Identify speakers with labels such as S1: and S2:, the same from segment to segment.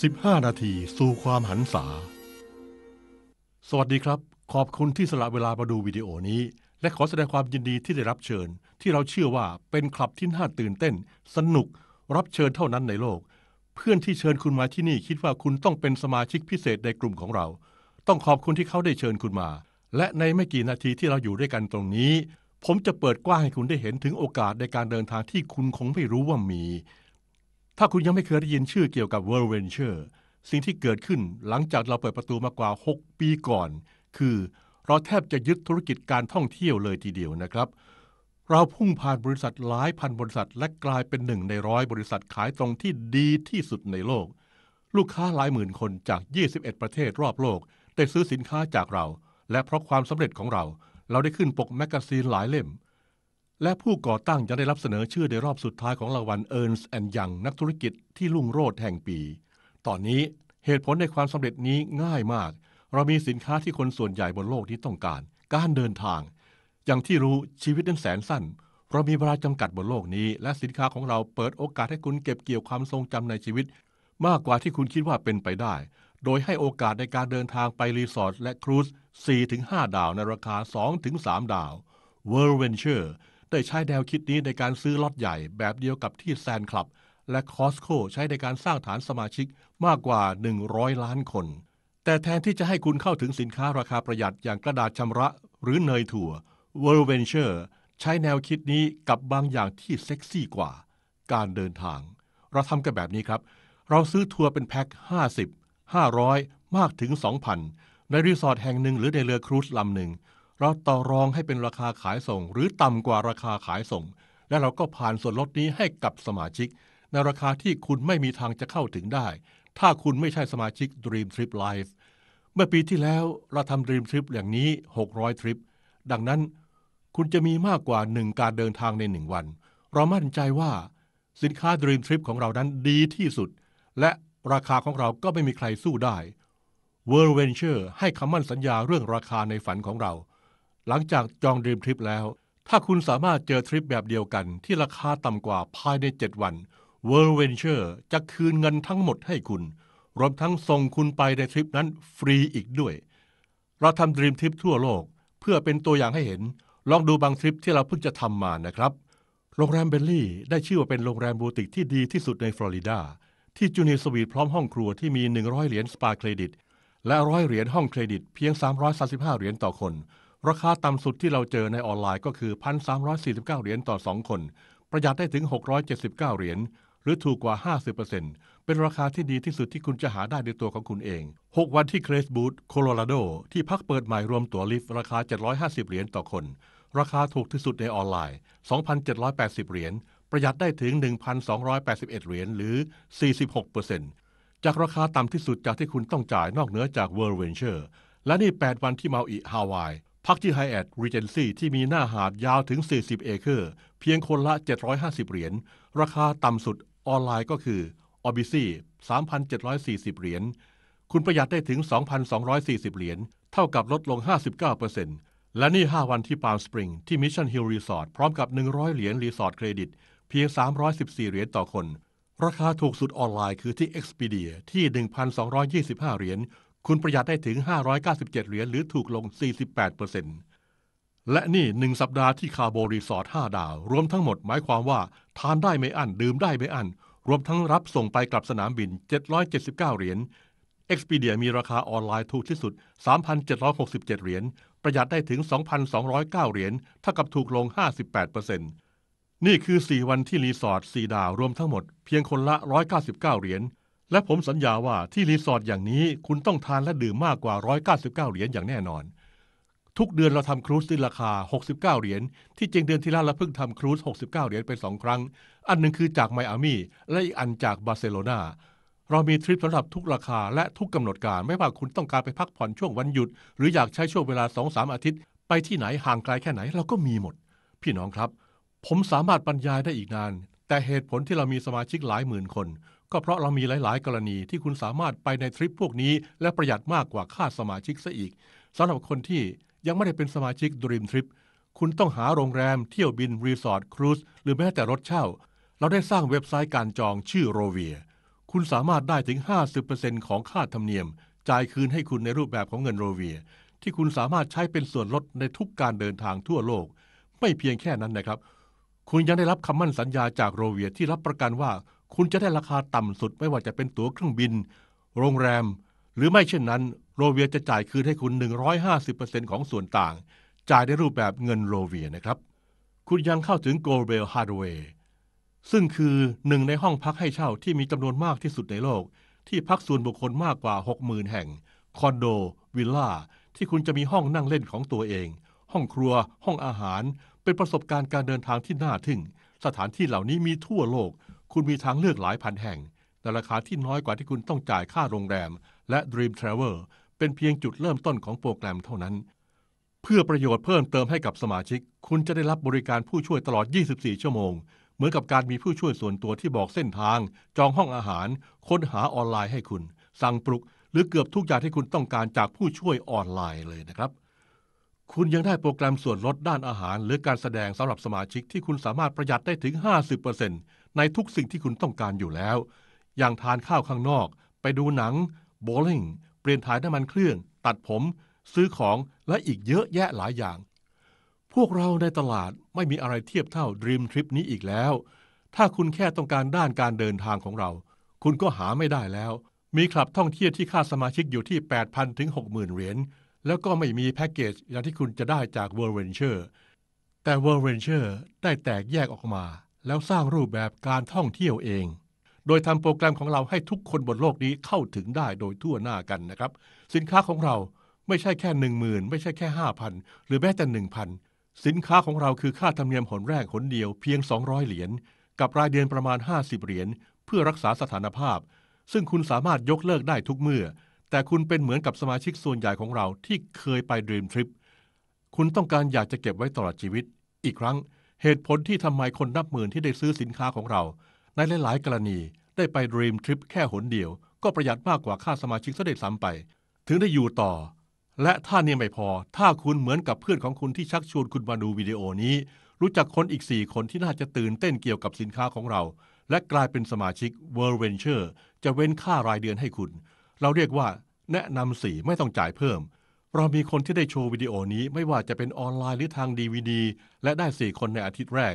S1: 15 นาทีสู่ความหันษา สวัสดีครับ ขอบคุณที่สละเวลามาดูวิดีโอนี้ และขอแสดงความยินดีที่ได้รับเชิญ ที่เราเชื่อว่าเป็นคลับที่น่าตื่นเต้น สนุก รับเชิญเท่านั้นในโลก เพื่อนที่เชิญคุณมาที่นี่คิดว่าคุณต้องเป็นสมาชิกพิเศษในกลุ่มของเรา ต้องขอบคุณที่เขาได้เชิญคุณมา และในไม่กี่นาทีที่เราอยู่ด้วยกันตรงนี้ ผมจะเปิดกว้างให้คุณได้เห็นถึงโอกาสในการเดินทางที่คุณคงไม่รู้ว่ามี ถ้าคุณยังไม่เคยได้ยินชื่อเกี่ยวกับ World Venture สิ่งที่เกิดขึ้นหลังจากเราเปิดประตูมากว่า 6 ปีก่อน คือเราแทบจะยึดธุรกิจการท่องเที่ยวเลยทีเดียวนะครับ เราพุ่งผ่านบริษัทหลายพันบริษัท และกลายเป็นหนึ่งในร้อยบริษัทขายตรงที่ดีที่สุดในโลก ลูกค้าหลายหมื่นคนจาก 21 ประเทศรอบโลก ได้ซื้อสินค้าจากเรา และเพราะความสำเร็จของเรา เราได้ขึ้นปกแมกกาซีนหลายเล่ม และผู้ก่อตั้งยังได้รับเสนอชื่อในรอบสุดท้ายของรางวัล Ernst Young นักธุรกิจที่รุ่งโรจน์แห่งปี ตอนนี้เหตุผลในความสำเร็จนี้ง่ายมาก เรามีสินค้าที่คนส่วนใหญ่บนโลกนี้ต้องการ การเดินทาง อย่างที่รู้ชีวิตนั้นแสนสั้น เรามีเวลาจำกัดบนโลกนี้ และสินค้าของเราเปิดโอกาสให้คุณเก็บเกี่ยวความทรงจำในชีวิต มากกว่าที่คุณคิดว่าเป็นไปได้ โดยให้โอกาสในการเดินทางไปรีสอร์ทและครูซ4-5 ดาวในราคา 2-3 ดาว World Venture ได้ใช้แนวคิดนี้ในการซื้อล็อตใหญ่แบบเดียวกับที่แซนคลับ และคอสโคใช้ในการสร้างฐานสมาชิกมากกว่า 100 ล้านคน แต่แทนที่จะให้คุณเข้าถึงสินค้าราคาประหยัดอย่างกระดาษชำระหรือเนยถั่ว World Venture ใช้แนวคิดนี้กับบางอย่างที่เซ็กซี่กว่า การเดินทาง เราทำกันแบบนี้ครับ เราซื้อทัวร์เป็นแพ็ค50 500 มากถึง 2,000 ในรีสอร์ทแห่งหนึ่งหรือในเรือครูซลำหนึ่ง เราต่อรองให้เป็นราคาขายส่ง หรือต่ำกว่าราคาขายส่ง และเราก็ผ่านส่วนลดนี้ให้กับสมาชิก ในราคาที่คุณไม่มีทางจะเข้าถึงได้ ถ้าคุณไม่ใช่สมาชิก Dream Trip Life เมื่อปีที่แล้วเราทำ Dream Trip อย่างนี้ 600 ทริป ดังนั้นคุณจะมีมากกว่าหนึ่งการเดินทางในหนึ่งวัน เรามั่นใจว่าสินค้า Dream Trip ของเรานั้นดีที่สุด และราคาของเราก็ไม่มีใครสู้ได้ World Venture ให้คำมั่นสัญญาเรื่องราคาในฝันของเรา หลังจากจอง Dream Trip แล้ว ถ้าคุณสามารถเจอทริปแบบเดียวกันที่ราคาต่ำกว่าภายใน 7 วัน World Venture จะคืนเงินทั้งหมดให้คุณ รวมทั้งส่งคุณไปในทริปนั้นฟรีอีกด้วย เราทำ Dream Trip ทั่วโลก เพื่อเป็นตัวอย่างให้เห็น ลองดูบางทริปที่เราเพิ่งจะทำมานะครับ โรงแรมเบลลี่ได้ชื่อว่าเป็นโรงแรมบูติกที่ดีที่สุดในฟลอริดาที่จูเนียร์สวีทพร้อมห้องครัวที่มี 100 เหรียญสปาเครดิต และร้อยเหรียญห้องเครดิตเพียง 335 เหรียญต่อคน ราคาต่ำสุดที่เราเจอในออนไลน์ก็คือ 1,349 เหรียญต่อ 2 คน ประหยัดได้ถึง 679 เหรียญหรือถูกกว่า 50%เป็นราคาที่ดีที่สุดที่คุณจะหาได้ในตัวของคุณเอง 6 วันที่เครสบูธโคโลราโด ที่พักเปิดใหม่รวมตั๋วลิฟต์ราคา 750 เหรียญต่อคน ราคาถูกที่สุดในออนไลน์ 2,780 เหรียญ ประหยัดได้ถึง 1,281 เหรียญ หรือ 46%จากราคาต่ำที่สุดจากที่คุณต้องจ่ายนอกเหนือจาก World Venture และนี่ 8 วันที่เมาอิฮาวาย พักที่ Hyatt Regency ที่มีหน้าหาดยาวถึง 40 เอเคอร์ เพียงคนละ 750 เหรียญ ราคาต่ำสุดออนไลน์ก็คือ Odyssey 3,740 เหรียญ คุณประหยัดได้ถึง 2,240 เหรียญ เท่ากับลดลง 59%และนี่ 5 วันที่ปาล์มสปริงที่ Mission Hill Resort พร้อมกับ 100 เหรียญรีสอร์ทเครดิต เพียง 314 เหรียญต่อคน ราคาถูกสุดออนไลน์คือที่ Expedia ที่ 1,225 เหรียญ คุณประหยัดได้ถึง 597 เหรียญหรือถูกลง 48%และนี่1สัปดาห์ที่คาโบรีสอร์ท5ดาว รวมทั้งหมดหมายความว่า ทานได้ไม่อั้น ดื่มได้ไม่อั้น รวมทั้งรับส่งไปกลับสนามบิน 779 เหรียญ Expedia มีราคาออนไลน์ถูกที่สุด 3,767 เหรียญ ประหยัดได้ถึง 2,209 เหรียญเท่ากับถูกลง 58%นี่คือ 4 วันที่รีสอร์ท4ดาวรวมทั้งหมด เพียงคนละ 199 เหรียญ และผมสัญญาว่าที่รีสอร์ทอย่างนี้คุณต้องทานและดื่มมากกว่า 199 เหรียญอย่างแน่นอน ทุกเดือนเราทำครูซที่ราคา 69 เหรียญที่จริงเดือนที่แล้วเราเพิ่งทำครูซ 69 เหรียญไป2ครั้ง อันหนึ่งคือจากไมอามี่และอีกอันจากบาร์เซโลนาเรามีทริปสำหรับทุกราคาและทุกกำหนดการไม่ว่าคุณต้องการไปพักผ่อนช่วงวันหยุด หรืออยากใช้ช่วงเวลา 2-3 อาทิตย์ ไปที่ไหนห่างไกลแค่ไหนเราก็มีหมด พี่น้องครับ ผมสามารถบรรยายได้อีกนาน แต่เหตุผลที่เรามีสมาชิกหลายหมื่นคน ก็เพราะเรามีหลาย ๆ กรณีที่คุณสามารถไปในทริปพวกนี้ และประหยัดมากกว่าค่าสมาชิกซะอีกสำหรับคนที่ยังไม่ได้เป็นสมาชิก Dream Trip คุณต้องหาโรงแรม เที่ยวบิน รีสอร์ท ครูซหรือแม้แต่รถเช่า เราได้สร้างเว็บไซต์การจองชื่อโรเวียคุณคุณสามารถได้ถึง 50%ของค่าธรรมเนียม จ่ายคืนให้คุณในรูปแบบของเงินโรเวียที่คุณสามารถใช้เป็นส่วนลดในทุกการเดินทางทั่วโลก ไม่เพียงแค่นั้นนะครับ คุณยังได้รับคำมั่นสัญญาจากโรเวียที่รับประกันว่า คุณจะได้ราคาต่ำสุดไม่ว่าจะเป็นตั๋วเครื่องบิน โรงแรม หรือไม่เช่นนั้น โรเวียจะจ่ายคืนให้คุณ 150%ของส่วนต่าง จ่ายในรูปแบบเงินโรเวียนะครับ คุณยังเข้าถึง g o b e l Hardware ซึ่งคือหนึ่งในห้องพักให้เช่าที่มีจำนวนมากที่สุดในโลก ที่พักส่วนบุคคลมากกว่า 60,000 แห่ง คอนโด วิลล่า ที่คุณจะมีห้องนั่งเล่นของตัวเอง ห้องครัว ห้องอาหาร เป็นประสบการณ์การเดินทางที่น่าทึ่ง สถานที่เหล่านี้มีทั่วโลก คุณมีทางเลือกหลายพันแห่งแต่ราคาที่น้อยกว่าที่คุณต้องจ่ายค่าโรงแรม และ Dream Travel เป็นเพียงจุดเริ่มต้นของโปรแกรมเท่านั้น เพื่อประโยชน์เพิ่มเติมให้กับสมาชิก คุณจะได้รับบริการผู้ช่วยตลอด 24 ชั่วโมง เหมือนกับการมีผู้ช่วยส่วนตัวที่บอกเส้นทาง จองห้องอาหาร ค้นหาออนไลน์ให้คุณ สั่งปลุก หรือเกือบทุกอย่างที่คุณต้องการจากผู้ช่วยออนไลน์เลยนะครับคุณยังได้โปรแกรมส่วนลดด้านอาหาร หรือการแสดงสำหรับสมาชิกที่คุณสามารถประหยัดได้ถึง 50% ในทุกสิ่งที่คุณต้องการอยู่แล้ว อย่างทานข้าวข้างนอก ไปดูหนัง โบลิ่ง เปลี่ยนถ่ายน้ำมันเครื่อง ตัดผม ซื้อของและอีกเยอะแยะหลายอย่าง พวกเราในตลาดไม่มีอะไรเทียบเท่า Dream Trip นี้อีกแล้ว ถ้าคุณแค่ต้องการด้านการเดินทางของเรา คุณก็หาไม่ได้แล้ว มีคลับท่องเที่ยวที่ค่าสมาชิกอยู่ที่ 8,000 ถึง 60,000 เหรียญ แล้วก็ไม่มีแพ็กเกจอย่างที่คุณจะได้จาก World Venture แต่ World Venture ได้แตกแยกออกมา แล้วสร้างรูปแบบการท่องเที่ยวเอง โดยทำโปรแกรมของเราให้ทุกคนบนโลกนี้เข้าถึงได้โดยทั่วหน้ากันนะครับ สินค้าของเราไม่ใช่แค่หนึ่งหมื่นไม่ใช่แค่ห้าพันหรือแม้แต่หนึ่งพันสินค้าของเราคือค่าธรรมเนียมหนแรกหนเดียวเพียง 200 เหรียญกับรายเดือนประมาณ 50 เหรียญเพื่อรักษาสถานภาพ ซึ่งคุณสามารถยกเลิกได้ทุกเมื่อ แต่คุณเป็นเหมือนกับสมาชิกส่วนใหญ่ของเราที่เคยไป Dream Trip คุณต้องการอยากจะเก็บไว้ตลอดชีวิต อีกครั้ง เหตุผลที่ทำไมคนนับหมื่นที่ได้ซื้อสินค้าของเรา ในหลายๆ กรณีได้ไป Dream Trip แค่หนเดียว ก็ประหยัดมากกว่าค่าสมาชิกซะด้วยซ้ำไป ถึงได้อยู่ต่อ และถ้าเนี่ยไม่พอ ถ้าคุณเหมือนกับเพื่อนของคุณที่ชักชวนคุณมาดูวิดีโอนี้ รู้จักคนอีก 4 คนที่น่าจะตื่นเต้นเกี่ยวกับสินค้าของเรา และกลายเป็นสมาชิก World Venture จะเว้นค่ารายเดือนให้คุณ เราเรียกว่า แนะนำสีไม่ต้องจ่ายเพิ่ม เรามีคนที่ได้โชว์วิดีโอนี้ไม่ว่าจะเป็นออนไลน์หรือทาง DVD และได้ 4 คนในอาทิตย์แรก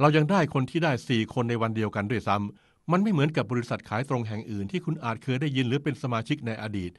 S1: เรายังได้คนที่ได้ 4 คนในวันเดียวกันด้วยซ้ำมันไม่เหมือนกับบริษัทขายตรงแห่งอื่นที่คุณอาจเคยได้ยินหรือเป็นสมาชิกในอดีต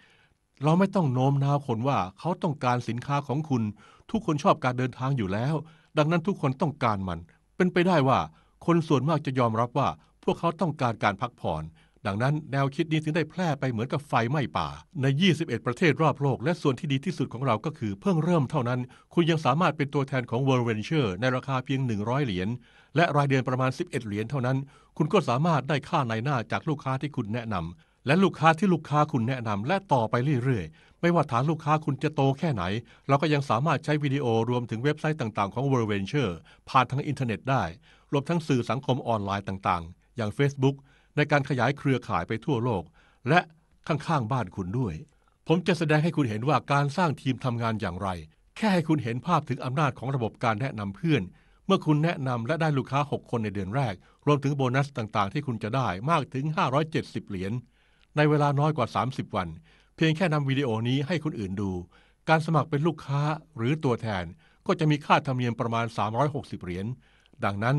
S1: เราไม่ต้องโน้มน้าวคนว่าเขาต้องการสินค้าของคุณ ทุกคนชอบการเดินทางอยู่แล้ว ดังนั้นทุกคนต้องการมัน เป็นไปได้ว่า คนส่วนมากจะยอมรับว่า พวกเขาต้องการการพักผ่อน ดังนั้นแนวคิดนี้ถึงได้แพร่ไปเหมือนกับไฟไหม้ป่า ใน 21 ประเทศรอบโลก และส่วนที่ดีที่สุดของเราก็คือเพิ่งเริ่มเท่านั้น คุณยังสามารถเป็นตัวแทนของ World Venture ในราคาเพียง 100 เหรียญและรายเดือนประมาณ 11 เหรียญเท่านั้น คุณก็สามารถได้ค่าในหน้าจากลูกค้าที่คุณแนะนำและลูกค้าที่ลูกค้าคุณแนะนำและต่อไปเรื่อยๆ ไม่ว่าฐานลูกค้าคุณจะโตแค่ไหน เราก็ยังสามารถใช้วิดีโอรวมถึงเว็บไซต์ต่างๆของ World Venture ผ่านทางอินเทอร์เน็ตได้ รวมทั้งสื่อสังคมออนไลน์ต่างๆ อย่าง Facebook ในการขยายเครือข่ายไปทั่วโลก และข้างๆบ้านคุณด้วย ผมจะแสดงให้คุณเห็นว่าการสร้างทีมทำงานอย่างไร แค่ให้คุณเห็นภาพถึงอำนาจของระบบการแนะนำเพื่อน เมื่อคุณแนะนำและได้ลูกค้า 6 คนในเดือนแรก รวมถึงโบนัสต่างๆ ที่คุณจะได้มากถึง 570 เหรียญในเวลาน้อยกว่า 30 วัน เพียงแค่นำวิดีโอนี้ให้คนอื่นดู การสมัครเป็นลูกค้าหรือตัวแทนก็จะมีค่าธรรมเนียมประมาณ 360 เหรียญดังนั้น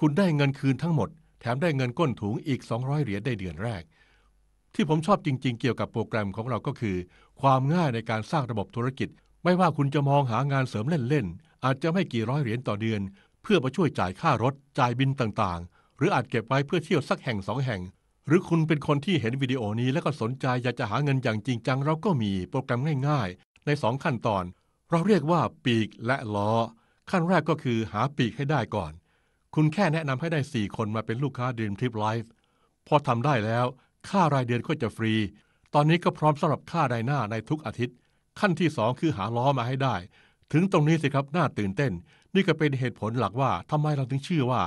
S1: คุณได้เงินคืนทั้งหมด แถมได้เงินก้นถุงอีก 200 เหรียญได้เดือนแรก ที่ผมชอบจริง ๆ เกี่ยวกับโปรแกรมของเราก็คือ ความง่ายในการสร้างระบบธุรกิจ ไม่ว่าคุณจะมองหางานเสริมเล่นๆอาจจะไม่กี่ร้อยเหรียญต่อเดือน เพื่อมาช่วยจ่ายค่ารถจ่ายบินต่างๆ หรืออาจเก็บไว้เพื่อเที่ยวสักแห่งสองแห่ง หรือคุณเป็นคนที่เห็นวิดีโอนี้แล้วก็สนใจอยากจะหาเงินอย่างจริงจังเราก็มีโปรแกรมง่าย ๆ ใน 2 ขั้นตอน เราเรียกว่าปีกและล้อขั้นแรกก็คือหาปีกให้ได้ก่อน คุณแค่แนะนำให้ได้ 4 คนมาเป็นลูกค้า Dream Trip Life พอทำได้แล้ว ค่ารายเดือนก็จะฟรี ตอนนี้ก็พร้อมสำหรับค่าไดหน้าในทุกอาทิตย์ ขั้นที่ 2 คือหาล้อมาให้ได้ ถึงตรงนี้สิครับ น่าตื่นเต้น นี่ก็เป็นเหตุผลหลักว่าทำไมเราถึงชื่อว่า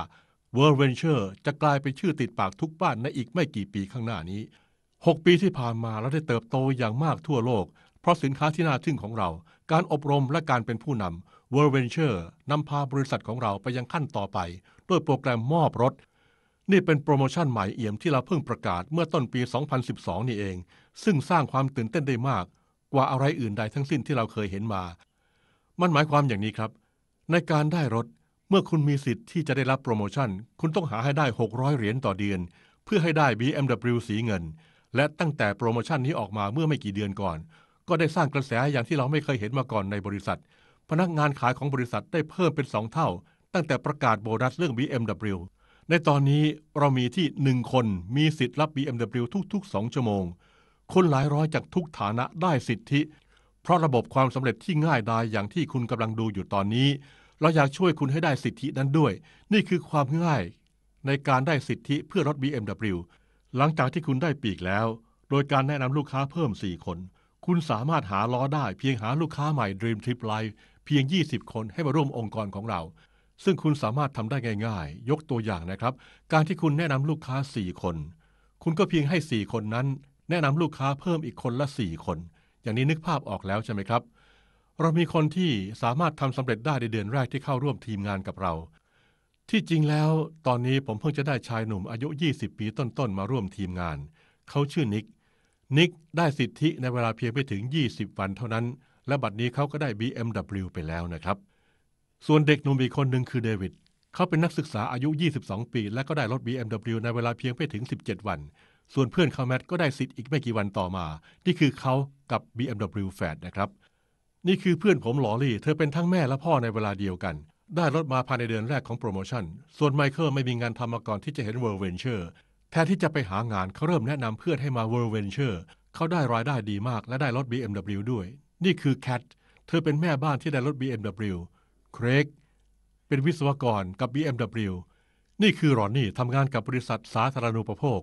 S1: World Venture จะกลายเป็นชื่อติดปากทุกบ้านในอีกไม่กี่ปีข้างหน้านี้ 6 ปีที่ผ่านมาเราได้เติบโตอย่างมากทั่วโลก เพราะสินค้าที่น่าทึ่งของเรา การอบรมและการเป็นผู้นำ World Venture นำพาบริษัทของเราไปยังขั้นต่อไป ด้วยโปรแกรมมอบรถ นี่เป็นโปรโมชั่นใหม่เอี่ยมที่เราเพิ่งประกาศเมื่อต้นปี 2012 นี่เอง ซึ่งสร้างความตื่นเต้นได้มากกว่าอะไรอื่นใดทั้งสิ้นที่เราเคยเห็นมา มันหมายความอย่างนี้ครับ ในการได้รถเมื่อคุณมีสิทธิ์ที่จะได้รับโปรโมชั่น คุณต้องหาให้ได้ 600 เหรียญต่อเดือน เพื่อให้ได้ BMW สีเงิน และตั้งแต่โปรโมชั่นนี้ออกมาเมื่อไม่กี่เดือนก่อน ก็ได้สร้างกระแสอย่างที่เราไม่เคยเห็นมาก่อนในบริษัท พนักงานขายของบริษัทได้เพิ่มเป็น 2 เท่า ตั้งแต่ประกาศโบนัสเรื่อง BMW ในตอนนี้เรามีที่1คนมีสิทธิ์รับ BMW ทุกๆ 2 ชั่วโมง คนหลายร้อยจากทุกฐานะได้สิทธิ เพราะระบบความสำเร็จที่ง่ายดายอย่างที่คุณกำลังดูอยู่ตอนนี้ เราอยากช่วยคุณให้ได้สิทธินั้นด้วย นี่คือความง่าย ในการได้สิทธิเพื่อรถ BMW หลังจากที่คุณได้ปีกแล้ว โดยการแนะนำลูกค้าเพิ่ม 4 คน คุณสามารถหาล้อได้เพียงหาลูกค้าใหม่ Dream Trip Life เพียง 20 คนให้มาร่วมองค์กรของเรา ซึ่งคุณสามารถทำได้ง่ายๆ ยกตัวอย่างนะครับ การที่คุณแนะนำลูกค้า 4 คน คุณก็เพียงให้ 4 คนนั้น แนะนำลูกค้าเพิ่มอีกคนละ 4 คน อย่างนี้นึกภาพออกแล้วใช่ไหมครับ เรามีคนที่สามารถทำสำเร็จได้ในเดือนแรกที่เข้าร่วมทีมงานกับเรา ที่จริงแล้วตอนนี้ผมเพิ่งจะได้ชายหนุ่มอายุ 20 ปีต้นๆ มาร่วมทีมงาน เขาชื่อนิก นิกได้สิทธิในเวลาเพียงไม่ถึง 20 วันเท่านั้น และบัดนี้เขาก็ได้ BMW ไปแล้วนะครับ ส่วนเด็กหนุ่มอีกคนหนึ่งคือเดวิด เขาเป็นนักศึกษาอายุ 22 ปี และก็ได้รถ BMW ในเวลาเพียงไม่ถึง 17 วัน ส่วนเพื่อนเขาแมทก็ได้สิทธิ์อีกไม่กี่วันต่อมา นี่คือเขากับ BMW แฟดนะครับ นี่คือเพื่อนผมลอรี่ เธอเป็นทั้งแม่และพ่อในเวลาเดียวกัน ได้รถมาภายในเดือนแรกของโปรโมชั่น ส่วนไมเคิลไม่มีงานทำมาก่อนที่จะเห็น World Venture แทนที่จะไปหางานเขาเริ่มแนะนำเพื่อนให้มา World Venture เขาได้รายได้ดีมากและได้รถ BMW ด้วย นี่คือแคทเธอเป็นแม่บ้านที่ได้รถ BMW เครกเป็นวิศวกรกับ BMW นี่คือรอนนี่ทำงานกับบริษัทสาธารณูปโภค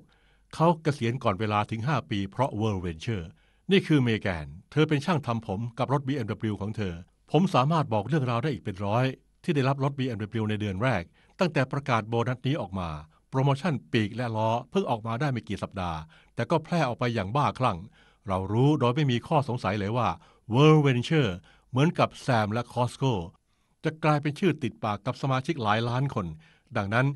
S1: เขาเกษียณก่อนเวลาถึง 5 ปีเพราะ World Venture นี่คือเมแกน เธอเป็นช่างทำผมกับรถ BMW ของเธอ ผมสามารถบอกเรื่องราวได้อีกเป็นร้อย ที่ได้รับรถ BMW ในเดือนแรก ตั้งแต่ประกาศโบนัสนี้ออกมา โปรโมชั่นปีกและล้อเพิ่งออกมาได้ไม่กี่สัปดาห์ แต่ก็แพร่ออกไปอย่างบ้าคลั่ง เรารู้โดยไม่มีข้อสงสัยเลยว่า World Venture เหมือนกับแซมและ Costco จะกลายเป็นชื่อติดปากกับสมาชิกหลายล้านคน ดังนั้น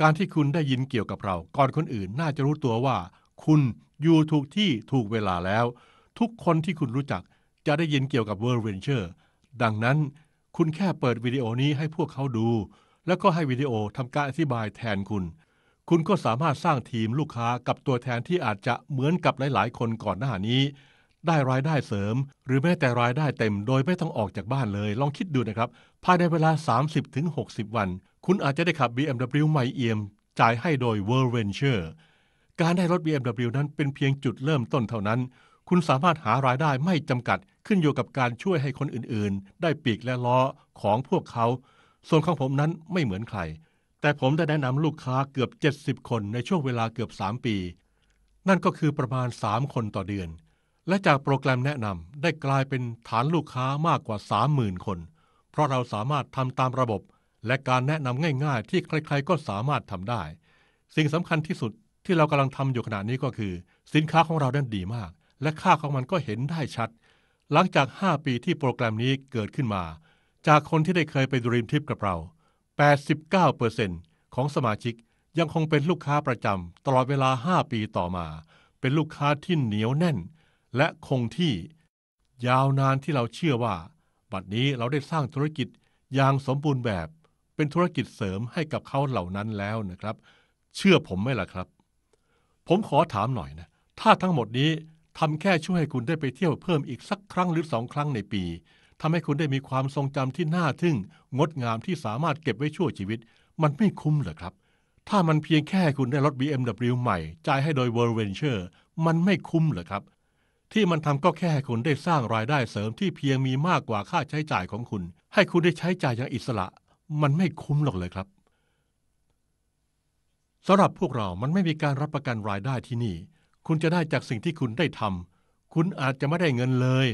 S1: การที่คุณได้ยินเกี่ยวกับเรา ก่อนคนอื่นน่าจะรู้ตัวว่า คุณอยู่ถูกที่ถูกเวลาแล้ว ทุกคนที่คุณรู้จักจะได้ยินเกี่ยวกับ World Venture ดังนั้นคุณแค่เปิดวิดีโอนี้ให้พวกเขาดู แล้วก็ให้วิดีโอทำการอธิบายแทนคุณ คุณก็สามารถสร้างทีมลูกค้ากับตัวแทนที่อาจจะเหมือนกับหลาย ๆ คนก่อนหน้านี้ ได้รายได้เสริม หรือแม้แต่รายได้เต็มโดยไม่ต้องออกจากบ้านเลย ลองคิดดูนะครับ ภายในเวลา 30-60 วัน คุณอาจจะได้ขับ BMW ใหม่เอี่ยม จ่ายให้โดย World Venture การได้รถ BMW นั้นเป็นเพียงจุดเริ่มต้นเท่านั้น คุณสามารถหารายได้ไม่จำกัดขึ้นอยู่กับการช่วยให้คนอื่นๆ ได้ปีกและล้อของพวกเขา ส่วนของผมนั้นไม่เหมือนใคร แต่ผมได้แนะนำลูกค้าเกือบ 70 คนในช่วงเวลาเกือบ 3 ปี นั่นก็คือประมาณ 3 คนต่อเดือน และจากโปรแกรมแนะนำได้กลายเป็นฐานลูกค้ามากกว่า 30,000 คน เพราะเราสามารถทำตามระบบ และการแนะนำง่ายๆ ที่ใครๆก็สามารถทำได้ สิ่งสำคัญที่สุดที่เรากำลังทำอยู่ขณะนี้ก็คือ สินค้าของเรานั้นดีมาก และค่าของมันก็เห็นได้ชัด หลังจาก 5 ปีที่โปรแกรมนี้เกิดขึ้นมา จากคนที่ได้เคยไปดรีมทริปกับเรา 89%ของสมาชิกยังคงเป็นลูกค้าประจำตลอดเวลา 5 ปีต่อมา เป็นลูกค้าที่เหนียวแน่น และคงที่ยาวนานที่เราเชื่อว่า บัดนี้เราได้สร้างธุรกิจอย่างสมบูรณ์แบบ เป็นธุรกิจเสริมให้กับเขาเหล่านั้นแล้วนะครับ เชื่อผมไหมล่ะครับ ผมขอถามหน่อยนะถ้าทั้งหมดนี้ทำแค่ช่วยให้คุณได้ไปเที่ยวเพิ่มอีกสักครั้งหรือสองครั้งในปีทำให้คุณได้มีความทรงจำที่น่าทึ่ง งดงามที่สามารถเก็บไว้ชั่วชีวิต มันไม่คุ้มเหรอครับ ถ้ามันเพียงแค่คุณได้รถ BMW ใหม่จ่ายให้โดย World Venture มันไม่คุ้มเหรอครับ ที่มันทำก็แค่ให้คุณได้สร้างรายได้เสริมที่เพียงมีมากกว่าค่าใช้จ่ายของคุณ ให้คุณได้ใช้จ่ายอย่างอิสระ มันไม่คุ้มหรอกเลยครับสำหรับพวกเรามันไม่มีการรับประกันรายได้ที่นี่ คุณจะได้จากสิ่งที่คุณได้ทำคุณอาจจะไม่ได้เงินเลย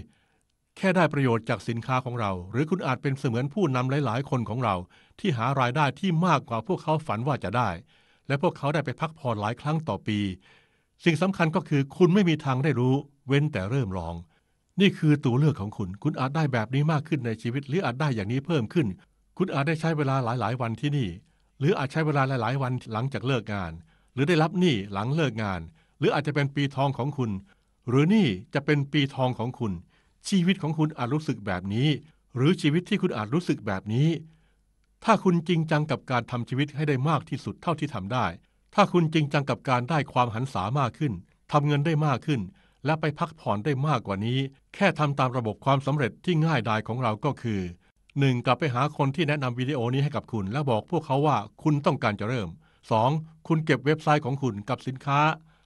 S1: แค่ได้ประโยชน์จากสินค้าของเรา หรือคุณอาจเป็นเสมือนผู้นำหลาย ๆ คนของเรา ที่หารายได้ที่มากกว่าพวกเขาฝันว่าจะได้ และพวกเขาได้ไปพักผ่อนหลายครั้งต่อปี สิ่งสำคัญก็คือคุณไม่มีทางได้รู้ เว้นแต่เริ่มลอง นี่คือตัวเลือกของคุณ คุณอาจได้แบบนี้มากขึ้นในชีวิต หรืออาจได้อย่างนี้เพิ่มขึ้น คุณอาจได้ใช้เวลาหลาย ๆ วันที่นี่ หรืออาจใช้เวลาหลาย ๆ วันหลังจากเลิกงาน หรือได้รับหนี้หลังเลิกงาน หรืออาจจะเป็นปีทองของคุณ หรือนี่จะเป็นปีทองของคุณ ชีวิตของคุณอาจรู้สึกแบบนี้ หรือชีวิตที่คุณอาจรู้สึกแบบนี้ ถ้าคุณจริงจังกับการทำชีวิตให้ได้มากที่สุดเท่าที่ทำได้ ถ้าคุณจริงจังกับการได้ความหันษามากขึ้นทำเงินได้มากขึ้น และไปพักผ่อนได้มากกว่านี้ แค่ทำตามระบบความสำเร็จที่ง่ายดายของเราก็คือ 1. กลับไปหาคนที่แนะนำวิดีโอนี้ให้กับคุณ และบอกพวกเขาว่าคุณต้องการจะเริ่ม 2. คุณเก็บเว็บไซต์ของคุณกับสินค้า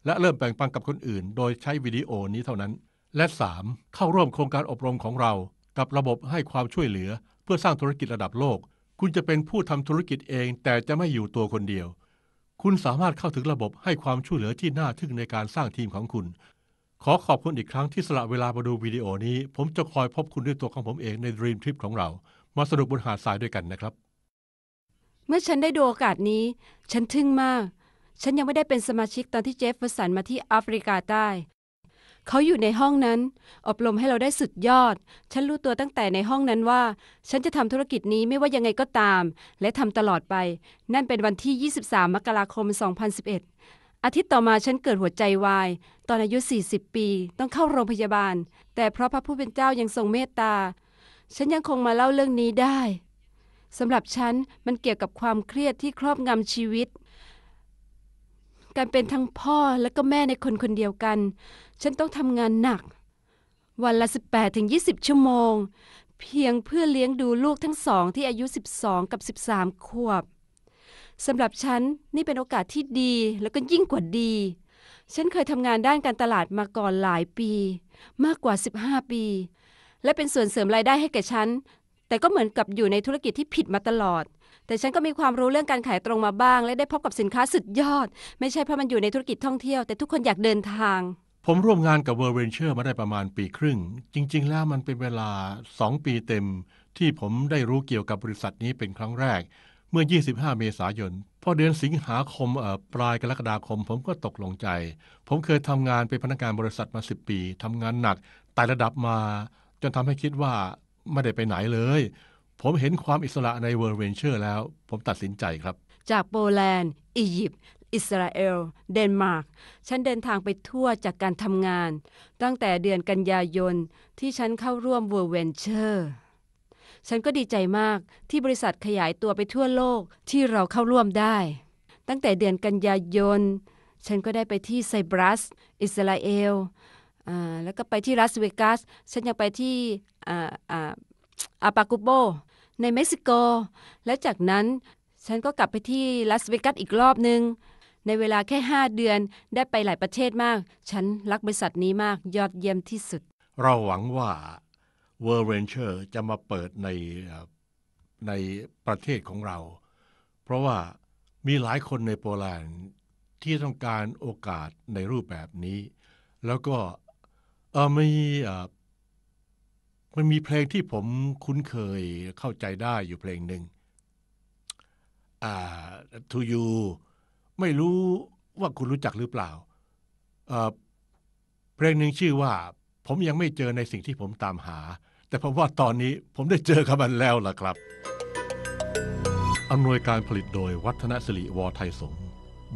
S1: และเริ่มแบ่งปันกับคนอื่น โดยใช้วิดีโอนี้เท่านั้น และ 3. เข้าร่วมโครงการอบรมของเรา กับระบบให้ความช่วยเหลือ เพื่อสร้างธุรกิจระดับโลก คุณจะเป็นผู้ทำธุรกิจเอง แต่จะไม่อยู่ตัวคนเดียว คุณสามารถเข้าถึงระบบให้ความช่วยเหลือที่น่าทึ่งในการสร้างทีมของคุณ ขอขอบคุณอีกครั้งที่สละเวลามาดูวิดีโอนี้ ผมจะคอยพบคุณด้วยตัวของผมเองใน Dream Trip ของเรา มาสนุกบนหาดทรายด้วยกันนะครับ
S2: เมื่อฉันได้ดูโอกาสนี้ ฉันทึ่งมาก ฉันยังไม่ได้เป็นสมาชิกตอนที่เจฟเฟอร์สันมาที่แอฟริกาใต้ เขาอยู่ในห้องนั้น อบรมให้เราได้สุดยอด ฉันรู้ตัวตั้งแต่ในห้องนั้นว่า ฉันจะทำธุรกิจนี้ไม่ว่ายังไงก็ตาม และทำตลอดไป นั่นเป็นวันที่ 23 มกราคม 2011 อาทิตย์ต่อมาฉันเกิดหัวใจวาย ตอนอายุ 40 ปี ต้องเข้าโรงพยาบาล แต่เพราะพระผู้เป็นเจ้ายังทรงเมตตา ฉันยังคงมาเล่าเรื่องนี้ได้สำหรับฉันมันเกี่ยวกับความเครียดที่ครอบงำชีวิต การเป็นทั้งพ่อและก็แม่ในคนคนเดียวกัน ฉันต้องทำงานหนัก วันละ 18ถึง20 ชั่วโมง เพียงเพื่อเลี้ยงดูลูกทั้งสองที่อายุ 12 กับ 13 ขวบ สำหรับฉันนี่เป็นโอกาสที่ดีแล้วก็ยิ่งกว่าดี ฉันเคยทำงานด้านการตลาดมาก่อนหลายปี มากกว่า 15 ปี และเป็นส่วนเสริมรายได้ให้แก่ฉัน แต่ก็เหมือนกับอยู่ในธุรกิจที่ผิดมาตลอด แต่ฉันก็มีความรู้เรื่องการขายตรงมาบ้าง และได้พบกับสินค้าสุดยอด ไม่ใช่เพราะมันอยู่ในธุรกิจท่องเที่ยวแต่ทุกคนอยากเดินทาง
S1: ผมร่วมงานกับ World Venture มาได้ประมาณปีครึ่ง จริง ๆ แล้วมันเป็นเวลา 2 ปีเต็ม ที่ผมได้รู้เกี่ยวกับบริษัทนี้เป็นครั้งแรก เมื่อ 25 เมษายน พอเดือนสิงหาคมปลายกรกฎาคม ผมก็ตกลงใจ ผมเคยทำงานเป็นพนักงานบริษัทมา 10 ปีทำงานหนักไต่ระดับมา จนทำให้คิดว่าไม่ได้ไปไหนเลย ผมเห็นความอิสระใน World Venture แล้ว ผมตัดสินใจครับ
S2: จากโปแลนด์ อียิปต์อิสราเอล เดนมาร์ก ฉันเดินทางไปทั่วจากการทำงาน ตั้งแต่เดือนกันยายนที่ฉันเข้าร่วม World Venture ฉันก็ดีใจมากที่บริษัทขยายตัวไปทั่วโลกที่เราเข้าร่วมได้ ตั้งแต่เดือนกันยายน ฉันก็ได้ไปที่ไซปรัส อิสราเอลแล้วก็ไปที่รัสเวกัส ฉันยังไปที่อาอ่าอาปากุโบ ในเม็กซิโก และจากนั้นฉันก็กลับไปที่ลาสเวกัสอีกรอบหนึ่งในเวลาแค่ 5 เดือนได้ไปหลายประเทศมาก ฉันรักบริษัทนี้มากยอดเยี่ยมที่สุด
S1: เราหวังว่า World Venture จะมาเปิดในในประเทศของเรา เพราะว่ามีหลายคนในโปแลนด์ที่ต้องการโอกาสในรูปแบบนี้ แล้วก็เออมีมันมีเพลงที่ผมคุ้นเคยเข้าใจได้อยู่เพลงหนึ่งอ่า To You ไม่รู้ว่าคุณรู้จักหรือเปล่าเอ่อเพลงหนึ่งชื่อว่า ผมยังไม่เจอในสิ่งที่ผมตามหา แต่ผมว่าตอนนี้ผมได้เจอกับมันแล้วล่ะครับอำนวยการผลิตโดยวัฒนศิริวอไทยสงฆ์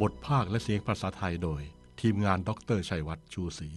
S1: บทภาคและเสียงภาษาไทยโดย ทีมงานดรชัยวัฒน์ชูศรี